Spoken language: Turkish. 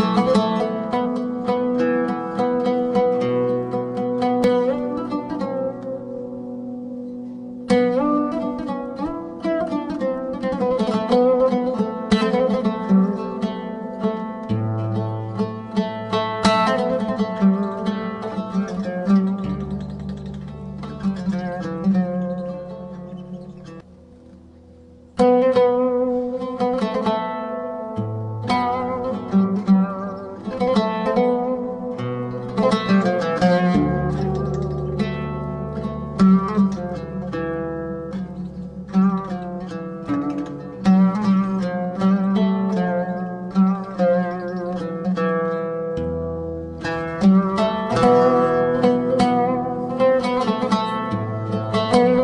Música Oh.